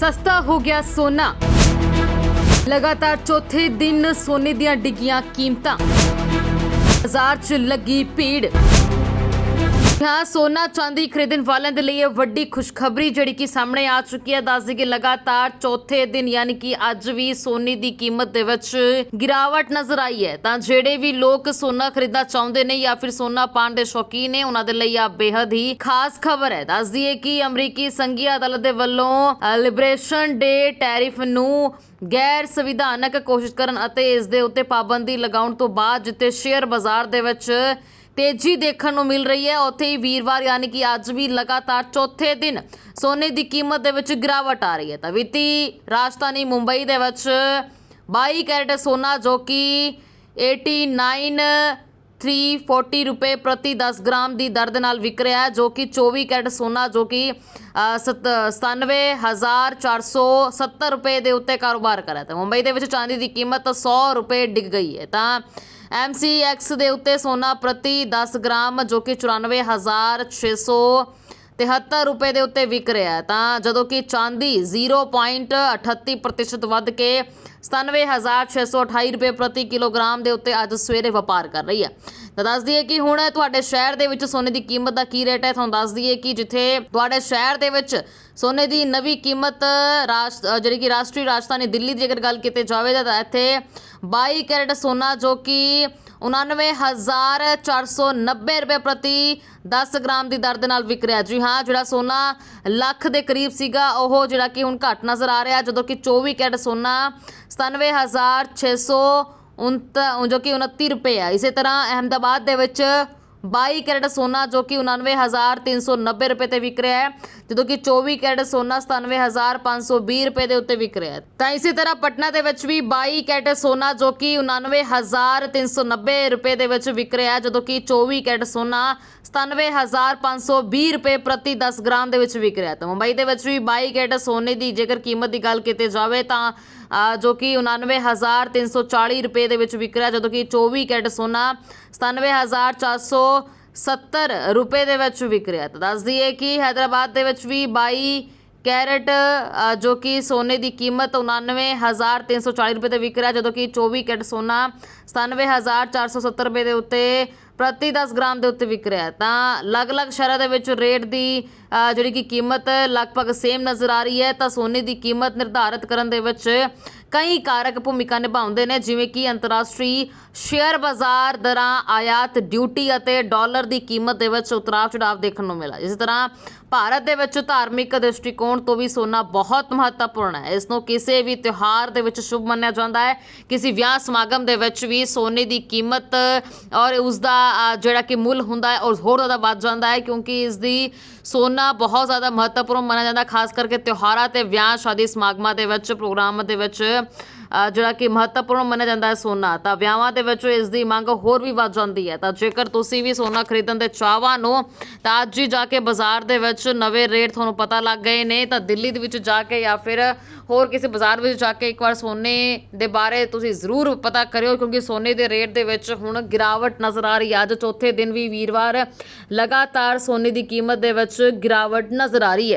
ਸਸਤਾ ਹੋ ਗਿਆ ਸੋਨਾ। ਲਗਾਤਾਰ ਚੌਥੇ ਦਿਨ ਸੋਨੇ ਦੀਆਂ ਡਿੱਗੀਆਂ ਕੀਮਤਾਂ। ਬਾਜ਼ਾਰ 'ਚ ਲੱਗੀ ਭੀੜ। ਹਾਂ, ਸੋਨਾ ਚਾਂਦੀ ਖਰੀਦਣ ਵਾਲਿਆਂ ਦੇ ਲਈ ਇਹ ਵੱਡੀ ਖੁਸ਼ਖਬਰੀ ਜਿਹੜੀ ਕਿ ਸਾਹਮਣੇ ਆ ਚੁੱਕੀ ਹੈ। ਦੱਸ ਦਈਏ ਲਗਾਤਾਰ ਚੌਥੇ ਦਿਨ ਯਾਨੀ ਕਿ ਅੱਜ ਵੀ ਸੋਨੇ ਦੀ ਕੀਮਤ ਦੇ ਵਿੱਚ ਗਿਰਾਵਟ ਨਜ਼ਰ ਆਈ ਹੈ। ਤਾਂ ਜਿਹੜੇ ਵੀ ਲੋਕ ਸੋਨਾ ਖਰੀਦਣਾ ਚਾਹੁੰਦੇ ਨੇ ਜਾਂ ਫਿਰ ਸੋਨਾ ਪਾਣ ਦੇ ਸ਼ੌਕੀਨ ਨੇ, ਉਹਨਾਂ ਦੇ ਲਈ ਆ ਬੇहद ਹੀ ਖਾਸ ਖਬਰ ਹੈ। ਦੱਸ ਦਈਏ ਕਿ ਅਮਰੀਕੀ ਸੰਘੀ ਅਦਾਲਤ ਦੇ ਵੱਲੋਂ ਲਿਬਰੇਸ਼ਨ ਡੇ ਟੈਰਿਫ ਨੂੰ ਗੈਰ ਸੰਵਿਧਾਨਕ ਕੋਸ਼ਿਸ਼ ਕਰਨ ਅਤੇ ਇਸ ਦੇ ਉੱਤੇ ਪਾਬੰਦੀ ਲਗਾਉਣ ਤੋਂ ਬਾਅਦ ਜਿੱਤੇ ਸ਼ੇਅਰ ਬਾਜ਼ਾਰ ਦੇ ਵਿੱਚ ਤੇਜ਼ੀ ਦੇਖਣ ਨੂੰ ਮਿਲ ਰਹੀ ਹੈ। ਉੱਥੇ ਹੀ ਵੀਰਵਾਰ ਯਾਨੀ ਕਿ ਅੱਜ ਵੀ ਲਗਾਤਾਰ ਚੌਥੇ ਦਿਨ ਸੋਨੇ ਦੀ ਕੀਮਤ ਦੇ ਵਿੱਚ ਗਿਰਾਵਟ ਆ ਰਹੀ ਹੈ। ਤਾਂ ਵਿੱਤੀ ਰਾਜਧਾਨੀ ਮੁੰਬਈ ਦੇ ਵਿੱਚ 22 ਕੈਰਟ ਸੋਨਾ ਜੋ ਕਿ 89340 ਰੁਪਏ ਪ੍ਰਤੀ 10 ਗ੍ਰਾਮ ਦੀ ਦਰ ਦੇ ਨਾਲ ਵਿਕ ਰਿਹਾ ਹੈ ਜੋ ਕਿ 24 ਕੈਰਟ ਸੋਨਾ ਜੋ ਕਿ ਅ, ਸਤ- 97470 ਰੁਪਏ ਦੇ ਉੱਤੇ ਕਾਰੋਬਾਰ ਕਰ ਰਿਹਾ ਹੈ। ਤਾਂ ਮੁੰਬਈ ਦੇ ਵਿੱਚ ਚਾਂਦੀ ਦੀ ਕੀਮਤ 100 ਰੁਪਏ ਡਿੱਗ ਗਈ ਹੈ। ਤਾਂ MCX ਦੇ ਉੱਤੇ ਸੋਨਾ ਪ੍ਰਤੀ 10 ਗ੍ਰਾਮ ਜੋ ਕਿ 94600 73 ਰੁਪਏ ਦੇ ਉੱਤੇ ਵਿਕ ਰਿਹਾ ਤਾਂ ਜਦੋਂ ਕਿ ਚਾਂਦੀ 0.38% ਵੱਧ ਕੇ 97628 ਰੁਪਏ ਪ੍ਰਤੀ ਕਿਲੋਗ੍ਰਾਮ ਦੇ ਉੱਤੇ ਅੱਜ ਸਵੇਰੇ ਵਪਾਰ ਕਰ ਰਹੀ ਹੈ। ਤਾਂ ਦੱਸ ਦਈਏ ਕਿ ਹੁਣ ਤੁਹਾਡੇ ਸ਼ਹਿਰ ਦੇ ਵਿੱਚ ਸੋਨੇ ਦੀ ਕੀਮਤ ਦਾ ਕੀ ਰੇਟ ਹੈ? ਤੁਹਾਨੂੰ ਦੱਸ ਦਈਏ ਕਿ ਜਿੱਥੇ ਤੁਹਾਡੇ ਸ਼ਹਿਰ ਦੇ ਵਿੱਚ ਸੋਨੇ ਦੀ ਨਵੀਂ ਕੀਮਤ ਰਾਸ਼ ਜਿਹੜੀ ਕਿ ਰਾਸ਼ਟਰੀ ਰਾਜਧਾਨੀ ਦਿੱਲੀ ਦੀ ਅਗਰ ਗੱਲ ਕੀਤੀ ਜਾਵੇ ਤਾਂ ਇੱਥੇ 22 ਕੈਰਟ ਸੋਨਾ ਜੋ ਕਿ 99490 ਰੁਪਏ ਪ੍ਰਤੀ 10 ਗ੍ਰਾਮ ਦੀ ਦਰ ਦੇ ਨਾਲ ਵਿਕ ਰਿਹਾ ਜੀ ਹਾਂ, ਜਿਹੜਾ ਸੋਨਾ ਲੱਖ ਦੇ ਕਰੀਬ ਸੀਗਾ, ਉਹ ਜਿਹੜਾ ਕਿ ਹੁਣ ਘੱਟ ਨਜ਼ਰ ਆ ਰਿਹਾ, ਜਦੋਂ ਕਿ 24 ਕੈਰਟ ਸੋਨਾ 97600 ਜੋ ਕਿ 29 ਰੁਪਏ ਆ। ਇਸੇ ਤਰ੍ਹਾਂ ਅਹਿਮਦਾਬਾਦ ਦੇ ਵਿੱਚ 22 ਕੈਰਟ ਸੋਨਾ ਜੋ ਕਿ 99390 ਰੁਪਏ ਤੇ ਵਿਕ ਰਿਹਾ ਹੈ, ਜਦੋਂ ਕਿ 24 ਕੈਰਟ ਸੋਨਾ 97520 ਰੁਪਏ ਦੇ ਉੱਤੇ ਵਿਕ ਰਿਹਾ ਹੈ। ਤਾਂ ਇਸੇ ਤਰ੍ਹਾਂ ਪਟਨਾ ਦੇ ਵਿੱਚ ਵੀ 22 ਕੈਰਟ ਸੋਨਾ ਜੋ ਕਿ 99390 ਰੁਪਏ ਦੇ ਵਿੱਚ ਵਿਕ ਰਿਹਾ ਹੈ, ਜਦੋਂ ਕਿ 24 ਕੈਰਟ ਸੋਨਾ 97520 ਰੁਪਏ ਪ੍ਰਤੀ 10 ਗ੍ਰਾਮ ਦੇ ਵਿੱਚ ਵਿਕ ਰਿਹਾ ਤਾਂ ਮੁੰਬਈ ਦੇ ਵਿੱਚ ਵੀ 22 ਕੈਰਟ ਸੋਨੇ ਦੀ ਜੇਕਰ ਕੀਮਤ ਦੀ ਗੱਲ ਕੀਤੀ ਜਾਵੇ ਤਾਂ ਜੋ ਕਿ 99340 ਰੁਪਏ ਦੇ ਵਿੱਚ ਵਿਕ ਰਿਹਾ ਜਦੋਂ ਕਿ 24 ਕੈਰਟ ਸੋਨਾ 97470 ਰੁਪਏ ਦੇ ਵਿੱਚ ਵਿਕ ਰਿਹਾ ਤਾਂ ਦੱਸ ਦਈਏ ਕਿ ਹੈਦਰਾਬਾਦ ਦੇ ਵਿੱਚ ਵੀ 22 ਕੈਰਟ ਜੋ ਕਿ ਸੋਨੇ ਦੀ ਕੀਮਤ 99340 ਰੁਪਏ ਤੇ ਵਿਕ ਰਿਹਾ, ਜਦੋਂ ਕਿ 24 ਕੈਰਟ ਸੋਨਾ 97470 ਰੁਪਏ ਦੇ ਉੱਤੇ ਪ੍ਰਤੀ 10 ਗ੍ਰਾਮ ਦੇ ਉੱਤੇ ਵਿਕ ਰਿਹਾ ਤਾਂ ਅਲੱਗ-ਅਲੱਗ ਸ਼ਹਿਰਾਂ ਦੇ ਵਿੱਚ ਰੇਟ ਦੀ ਜਿਹੜੀ ਕਿ ਕੀਮਤ ਲਗਭਗ ਸੇਮ ਨਜ਼ਰ ਆ ਰਹੀ ਹੈ, ਤਾਂ ਸੋਨੇ ਦੀ ਕੀਮਤ ਨਿਰਧਾਰਤ ਕਰਨ ਦੇ ਵਿੱਚ ਕਈ ਕਾਰਕ ਭੂਮਿਕਾ ਨਿਭਾਉਂਦੇ ਨੇ, ਜਿਵੇਂ ਕਿ ਅੰਤਰਰਾਸ਼ਟਰੀ ਸ਼ੇਅਰ ਬਾਜ਼ਾਰ ਦਰਾਂ ਆਯਾਤ ਡਿਊਟੀ ਅਤੇ ਡਾਲਰ ਦੀ ਕੀਮਤ ਦੇ ਵਿੱਚ ਉਤਰਾਅ ਚੜਾਵ ਦੇਖਣ ਨੂੰ ਮਿਲਾ ਇਸੇ ਤਰ੍ਹਾਂ ਭਾਰਤ ਦੇ ਵਿੱਚ ਧਾਰਮਿਕ ਦ੍ਰਿਸ਼ਟੀਕੋਣ ਤੋਂ ਵੀ ਸੋਨਾ ਬਹੁਤ ਮਹੱਤਵਪੂਰਨ ਹੈ। ਇਸ ਨੂੰ ਕਿਸੇ ਵੀ ਤਿਉਹਾਰ ਦੇ ਵਿੱਚ ਸ਼ੁਭ ਮੰਨਿਆ ਜਾਂਦਾ ਹੈ। ਕਿਸੇ ਵਿਆਹ ਸਮਾਗਮ ਦੇ ਵਿੱਚ ਵੀ ਸੋਨੇ ਦੀ ਕੀਮਤ ਔਰ ਉਸ ਦਾ ਜਿਹੜਾ ਕਿ ਮੁੱਲ ਹੁੰਦਾ ਹੈ, ਉਹ ਹੋਰ ਜ਼ਿਆਦਾ ਵੱਧ ਜਾਂਦਾ ਹੈ, ਕਿਉਂਕਿ ਇਸ ਦੀ ਸੋਨਾ ਬਹੁਤ ਜ਼ਿਆਦਾ ਮਹੱਤਵਪੂਰਨ ਮੰਨਿਆ ਜਾਂਦਾ ਖਾਸ ਕਰਕੇ ਤਿਉਹਾਰਾਂ ਤੇ ਵਿਆਹ, ਸ਼ਾਦੀ, ਸਮਾਗਮਾਂ ਦੇ ਵਿੱਚ, ਪ੍ਰੋਗਰਾਮਾਂ ਦੇ ਵਿੱਚ ਜਿਹੜਾ ਕਿ ਮਹੱਤਵਪੂਰਨ ਮੰਨਿਆ ਜਾਂਦਾ ਹੈ ਸੋਨਾ, ਤਾਂ ਵਿਆਹਾਂ ਦੇ ਵਿੱਚ ਇਸ ਦੀ ਮੰਗ ਹੋਰ ਵੀ ਵੱਧ ਜਾਂਦੀ ਹੈ। ਤਾਂ ਜੇਕਰ ਤੁਸੀਂ ਵੀ ਸੋਨਾ ਖਰੀਦਣ ਦੇ ਚਾਹਵਾਨ ਹੋ, ਤਾਂ ਅੱਜ ਹੀ ਜਾ ਕੇ ਬਾਜ਼ਾਰ ਦੇ ਵਿੱਚ ਨਵੇਂ ਰੇਟ ਤੁਹਾਨੂੰ ਪਤਾ ਲੱਗ ਗਏ ਨੇ। ਤਾਂ ਦਿੱਲੀ ਦੇ ਵਿੱਚ ਜਾ ਕੇ ਜਾਂ ਫਿਰ ਹੋਰ ਕਿਸੇ ਬਾਜ਼ਾਰ ਵਿੱਚ ਜਾ ਕੇ ਇੱਕ ਵਾਰ ਸੋਨੇ ਦੇ ਬਾਰੇ ਤੁਸੀਂ ਜ਼ਰੂਰ ਪਤਾ ਕਰਿਓ, ਕਿਉਂਕਿ ਸੋਨੇ ਦੇ ਰੇਟ ਦੇ ਵਿੱਚ ਹੁਣ ਗਿਰਾਵਟ ਨਜ਼ਰ ਆ ਰਹੀ ਹੈ। ਅੱਜ ਚੌਥੇ ਦਿਨ ਵੀ ਵੀਰਵਾਰ ਲਗਾਤਾਰ ਸੋਨੇ ਦੀ ਕੀਮਤ ਦੇ ਵਿੱਚ ਗਿਰਾਵਟ ਨਜ਼ਰ ਆ ਰਹੀ ਹੈ।